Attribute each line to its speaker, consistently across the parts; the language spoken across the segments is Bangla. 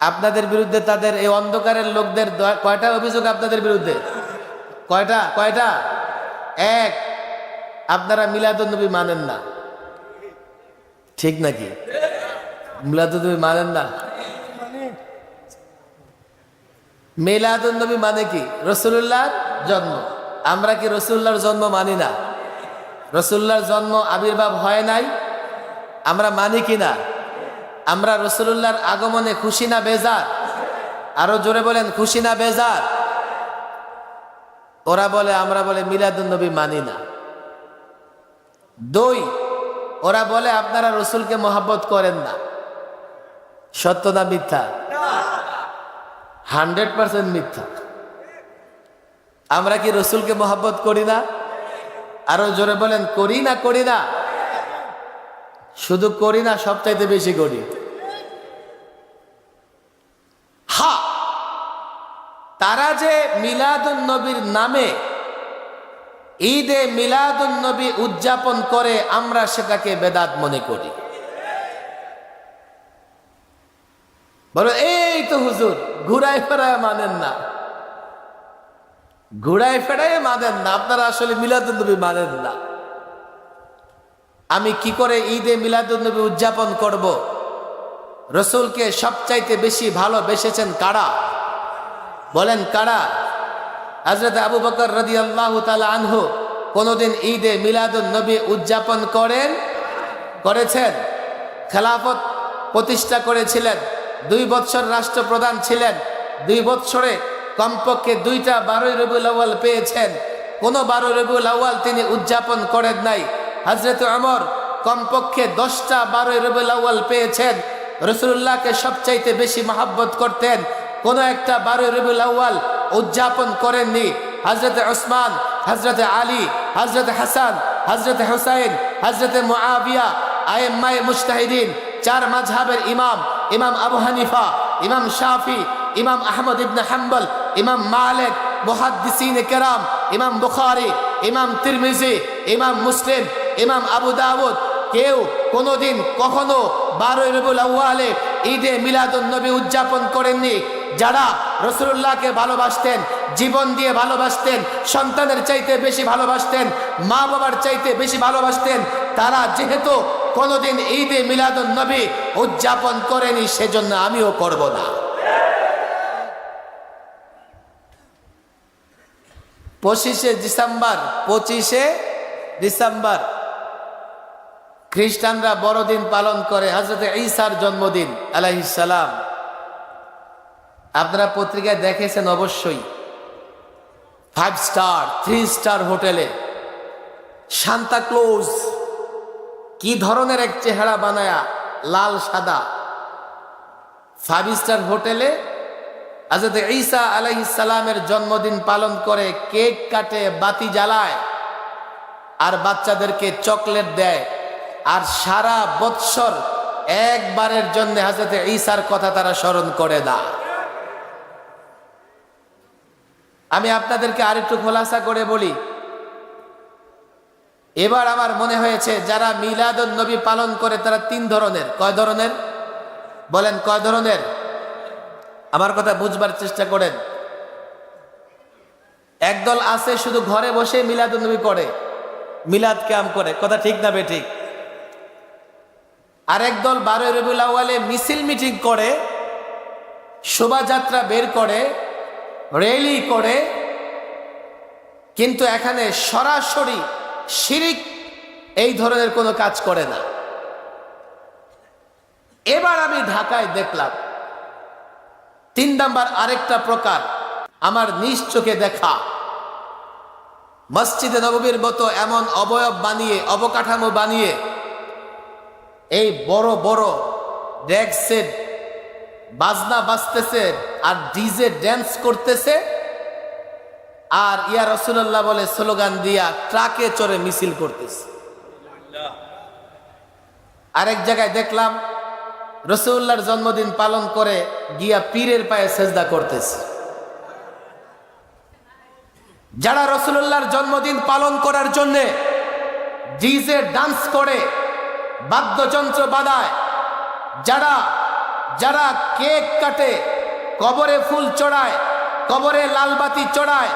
Speaker 1: আপনাদের বিরুদ্ধে তাদের এই অন্ধকারের লোকদের কয়টা অভিযোগ আপনাদের বিরুদ্ধে? কয়টা? কয়টা? এক, আপনারা মিলাদুন্নবী মানেন না। ঠিক নাকি? মিলাদুন্নবী মানেন না? মিলাদুন্নবী মানে কি? রসুল্লাহর জন্ম। আমরা কি রসুল্লাহর জন্ম মানি না? রসুল্লাহর জন্ম আবির্ভাব হয় নাই? আমরা মানি কি না? আমরা রসুল্লাহর আগমনে খুশি না বেজার? আরও জোরে বলেন, খুশি না বেজার? ওরা বলে, আমরা বলে, মিলাদুন্নবী মানি না। দুই, ওরা বলে, আপনারা রসুলকে মহাব্বত করেন না। সত্য না মিথ্যা? হান্ড্রেড পার্সেন্ট মিথ্যা। আমরা কি রসুলকে মহাব্বত করি না? আরও জোরে বলেন, করি না করি না? শুধু করি না, সবচাইতে বেশি করি। তারা যে মিলাদুন নবীর নামে ঈদে মিলাদুন নবী উদযাপন করে, আমরা সেটাকে বেদাত মনে করি। বলো, এই তো হুজুর ঘুরায় ফেরায় মানেন না। ঘুরায় ফেরায় মানেন না, আপনারা আসলে মিলাদুন নবী মানেন না। আমি কি করে ঈদে মিলাদুন্নবী উদযাপন করব? রসুলকে সবচাইতে বেশি ভালোবেসেছেন কারা? বলেন, কারা? হজরত আবু বকর রদি আল্লাহ আনহু কোনোদিন ঈদে মিলাদুল নবী উদযাপন করেন? করেছেন। খেলাফত প্রতিষ্ঠা করেছিলেন। দুই বৎসর রাষ্ট্রপ্রধান ছিলেন। দুই বৎসরে কমপক্ষে দুইটা বারোই রবিউল আউ্য়াল পেয়েছেন। কোনো বারো রবিউল আউ্য়াল তিনি উদযাপন করেন নাই। হজরত আমর কমপক্ষে দশটা বারোই রবিউল আউ্য়াল পেয়েছেন। রসুল্লাহকে সবচাইতে বেশি মহাব্বত করতেন। কোনো একটা বারোই রবিউল আউ্য়াল উদযাপন করেননি। হজরত ওসমান হজরত আলী হজরত হাসান হজরত হুসাইন হজরত মুআবিয়া আয়েম্মাই মুস্তাহিদিন চার মাঝহাবের ইমাম ইমাম আবু হানিফা, ইমাম শাফি, ইমাম আহমদ ইবনে হাম্বল, ইমাম মালিক, মুহাদ্দিসিন কেরাম, ইমাম বুখারি, ইমাম তিরমিজি, ইমাম মুসলিম, ইমাম আবু দাউদ। কেউ কোনোদিন কখনো বারোই রবিউল আউ্য়ালে ঈদে মিলাদুন নবী উদযাপন করেননি। যারা রসুল্লাহকে ভালোবাসতেন, জীবন দিয়ে ভালোবাসতেন, সন্তানের চাইতে বেশি ভালোবাসতেন, মা বাবার চাইতে বেশি ভালোবাসতেন, তারা যেহেতু কোনোদিন ঈদে মিলাদুন নবী উদযাপন করেনি, সেজন্য আমিও করব না। পঁচিশে ডিসেম্বর পঁচিশে ডিসেম্বর, খ্রিস্টানরা বড়দিন পালন করে হজরত ঈসার জন্মদিন আলাইসালাম আপনারা পত্রিকায় দেখেছেন অবশ্যই। ফাইভ স্টার থ্রি স্টার হোটেলে। সান্তা ক্লোজ কি ধরনের এক চেহারা বানায়া, লাল, সাদা। ফাইভ স্টার হোটেলে হজরত ঈসা আলাইসালামের জন্মদিন পালন করে কেক কাটে, বাতি জ্বালায়, আর বাচ্চাদেরকে চকলেট দেয়। আর সারা বৎসর একবারের জন্য হাজরতে ঈসার কথা তারা স্মরণ করে না। আমি আপনাদেরকে আরেকটু খোলাসা করে বলি। এবার আমার মনে হয়েছে, যারা মিলাদুন নবী পালন করে, তারা তিন ধরনের। কয় ধরনের? বলেন, কয় ধরনের? আমার কথা বুঝবার চেষ্টা করেন। একদল আছে, শুধু ঘরে বসে মিলাদুন নবী করে মিলাদ ক্যাম করে। কথা ঠিক না বে ঠিক? আরেক দল বারোই রবিউল আউ্য়ালে মিছিল মিটিং করে, শোভাযাত্রা বের করে র্যালি করে, কিন্তু এখানে সরাসরি শিরিক এই ধরনের কোনো কাজ করে না। এবার আমি ঢাকায় দেখলাম, তিন নাম্বার আরেকটা প্রকার আমার নিজ চোখে দেখা। মসজিদে নববীর মতো এমন অবয়ব বানিয়ে, অবকাঠামো বানিয়ে, এই বড় বড় সেট বাজনা বাজতেছে আর ডিজে ড্যান্স করতেছে। আর ইয়া রসুল্লাহ বলে স্লোগান দিয়া ট্রাকে চড়ে মিছিল করতেছে। আরেক জায়গায় দেখলাম রসুল্লাহর জন্মদিন পালন করে গিয়া পীরের পায়ে সেজদা করতেছে। যারা রসুল্লাহর জন্মদিন পালন করার জন্যে ডিজে ডান্স করে, বাদ্যযন্ত্র বাদায়, যারা যারা কেক কাটে, কবরে ফুল চড়ায়, কবরে লালবাতি চড়ায়,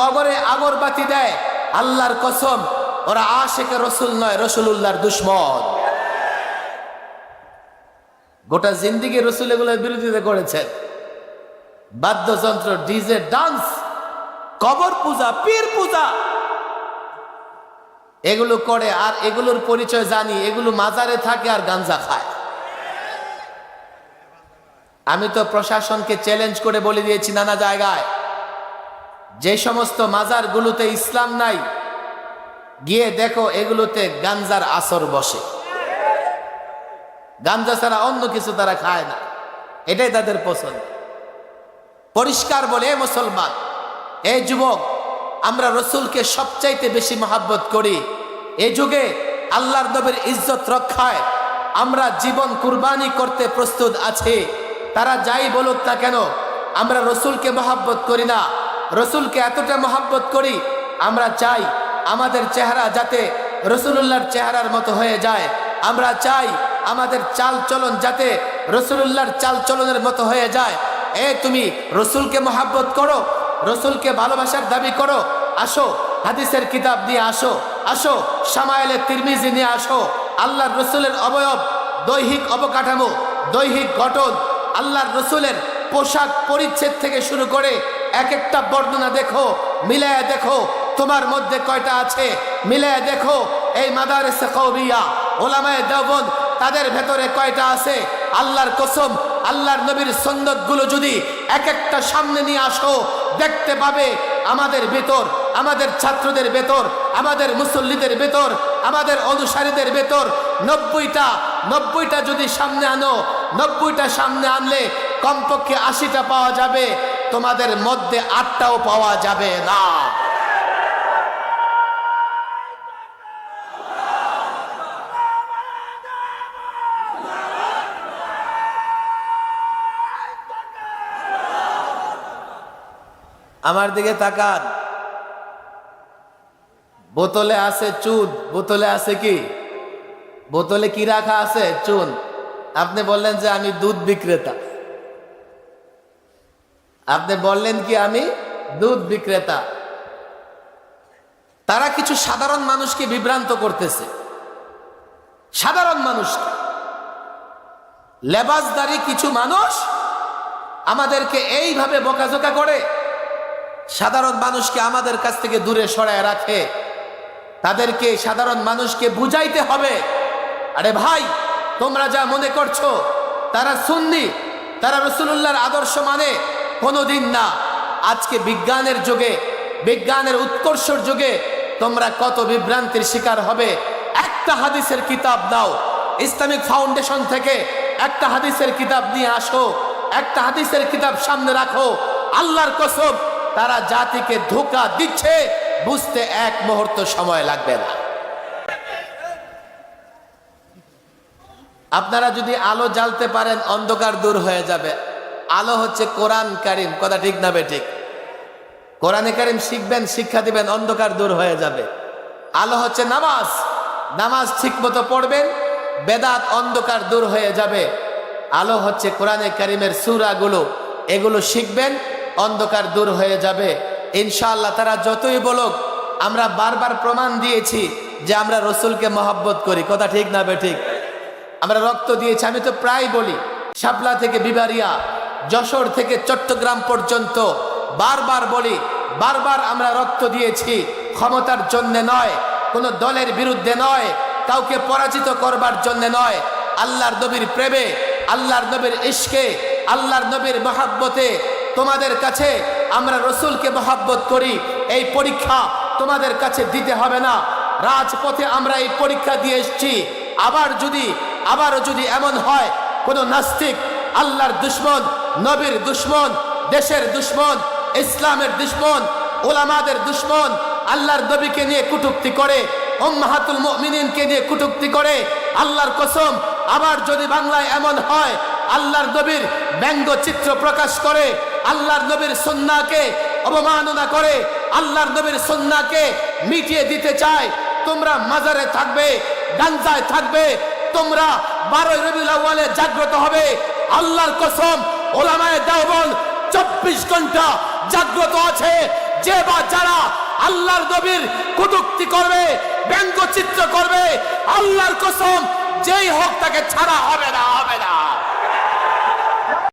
Speaker 1: কবরে আগরবাতি দেয়, আল্লাহর কসম, ওরা আশেকে রসুল নয় রসুল্লাহর দুশ্মন। গোটা জিন্দিগি রসুল এগুলোর বিরোধিতা করেছেন। বাদ্যযন্ত্র, ডিজে, ডান্স, কবর পূজা, পীর পূজা। এগুলো করে আর এগুলোর পরিচয় জানি, এগুলো মাজারে থাকে আর গাঞ্জা খায়। আমি তো প্রশাসনকে চ্যালেঞ্জ করে বলে দিয়েছি নানা জায়গায়। যে সমস্ত মাজারগুলোতে ইসলাম নাই, গিয়ে দেখো এগুলোতে গাঞ্জার আসর বসে। গাঞ্জা ছাড়া অন্য কিছু তারা খায় না। এটাই তাদের পছন্দ। পরিষ্কার বলে, "এ মুসলমান এই যুবক, আমরা রসুলকে সবচাইতে বেশি মহাব্বত করি। এ যুগে আল্লাহর নবীর ইজ্জত রক্ষায় আমরা জীবন কুরবানি করতে প্রস্তুত আছি। তারা যাই বলুক না কেন? আমরা রসুলকে মহাব্বত করি না। রসুলকে এতটা মহাব্বত করি, আমরা চাই আমাদের চেহারা যাতে রসুলুল্লাহর চেহারার মতো হয়ে যায়। আমরা চাই আমাদের চাল চলন যাতে রসুলুল্লাহর চাল চলনের মতো হয়ে যায়। এ, তুমি রসুলকে মহাব্বত করো, রসুলকে ভালোবাসার দাবি করো, আসো, হাদিসের কিতাব নিয়ে আসো আসো সামায়েলের তিরমিজি নিয়ে আসো। আল্লাহর রসুলের অবয়ব, দৈহিক অবকাঠামো, দৈহিক গঠন আল্লাহর রসুলের পোশাক পরিচ্ছেদ থেকে শুরু করে এক একটা বর্ণনা দেখো, মিলায় দেখো, তোমার মধ্যে কয়টা আছে? মিলায় দেখো, এই মাদারেসে কৌবিয়া ওলামায় দেওবন তাদের ভেতরে কয়টা আছে? আল্লাহর কসম, আল্লাহর নবীর সন্ন্যতগুলো যদি এক একটা সামনে নিয়ে আসো, দেখতে পাবে আমাদের ভেতর, আমাদের ছাত্রদের ভেতর, আমাদের মুসল্লিদের ভেতর, আমাদের অনুসারীদের ভেতর নব্বইটা নব্বইটা যদি সামনে আনো নব্বইটা সামনে আনলে কমপক্ষে আশিটা পাওয়া যাবে, তোমাদের মধ্যে আটটাও পাওয়া যাবে না। আমার দিকে তাকান। বোতলে আছে চুন, বোতলে আছে কি? বোতলে কি রাখা আছে? চুন। আপনি বললেন যে আমি দুধ বিক্রেতা। আপনি বললেন কি আমি দুধ বিক্রেতা। তারা কিছু সাধারণ মানুষকে বিভ্রান্ত করতেছে। সাধারণ মানুষকে। লেবাসদারি কিছু মানুষ আমাদেরকে এইভাবে বোকাঝোকা করে। সাধারণ মানুষকে আমাদের কাছ থেকে দূরে সরায় রাখে। তাদেরকে সাধারণ মানুষকে বুঝাইতে হবে। আরে ভাই তোমরা যা মনে করছ, তারা সুন্নি, তারা রসুল্লাহর আদর্শ মানে কোনোদিন না। আজকে বিজ্ঞানের যুগে, বিজ্ঞানের উৎকর্ষর যুগে তোমরা কত বিভ্রান্তির শিকার হবে। একটা হাদিসের কিতাব দাও, ইসলামিক ফাউন্ডেশন থেকে একটা হাদিসের কিতাব নিয়ে আসো, একটা হাদিসের কিতাব সামনে রাখো। আল্লাহর কসব তারা জাতিকে ধোকা দিচ্ছে, বুঝতে এক মুহূর্ত সময় লাগবে না। আপনারা যদি আলো জ্বালতে পারেন, অন্ধকার দূর হয়ে যাবে। আলো হচ্ছে কোরআন কারিম। কথা ঠিক না বে ঠিক? কোরআনে কারিম শিখবেন, শিক্ষা দিবেন, অন্ধকার দূর হয়ে যাবে। আলো হচ্ছে নামাজ। নামাজ ঠিক মতো পড়বেন, বেদাত অন্ধকার দূর হয়ে যাবে। আলো হচ্ছে কোরআনে কারিমের সুরাগুলো। এগুলো শিখবেন, অন্ধকার দূর হয়ে যাবে। ইনশাআল্লাহ তারা যতই বলুক, আমরা বারবার প্রমাণ দিয়েছি যে আমরা রসুলকে মহব্বত করি। কথা ঠিক না বেঠিক ঠিক? আমরা রক্ত দিয়েছি, আমি তো প্রায় বলি, শাপলা থেকে বিবারিয়া, যশোর থেকে চট্টগ্রাম পর্যন্ত বারবার বলি, বারবার আমরা রক্ত দিয়েছি, ক্ষমতার জন্য নয়, কোনো দলের বিরুদ্ধে নয়, কাউকে পরাজিত করবার জন্য নয়, আল্লাহর নবীর প্রেমে, আল্লাহর নবীর ইশকে, আল্লাহর নবীর মহাব্বতে তোমাদের কাছে আমরা রসুলকে মহাব্বত করি, এই পরীক্ষা তোমাদের কাছে দিতে হবে না, রাজপথে আমরা এই পরীক্ষা দিয়ে এসছি, আবার যদি আবারও যদি এমন হয়, কোনো নাস্তিক, আল্লাহর দুশ্মন, নবীর দুশ্মন, দেশের দুশ্মন, ইসলামের দুশ্মন, ওলামাদের দুশ্মন, আল্লাহর নবীকে নিয়ে কুটুক্তি করে ওম্মাহাতুল মুমিনিনকে নিয়ে কুটুক্তি করে, আল্লাহর কসম, আবার যদি বাংলায় এমন হয়, আল্লাহর নবীর ব্যঙ্গ চিত্র প্রকাশ করে, আল্লাহর নবীর সন্নাকে অবমাননা করে, আল্লাহর নবীর সন্নাকে মিটিয়ে দিতে চায়, তোমরা মাজারে থাকবে, গাঞ্জায় থাকবে তোমরা বারোই আউ্বালে জাগ্রত হবে। আল্লাহর কসম, ওলামায় দেওবন চব্বিশ ঘণ্টা জাগ্রত আছে। যে বা যারা আল্লাহর নবীর কুটুক্তি করবে, ব্যঙ্গচিত্র করবে, আল্লাহর কসম, যেই হোক তাকে ছাড়া হবে না হবে না।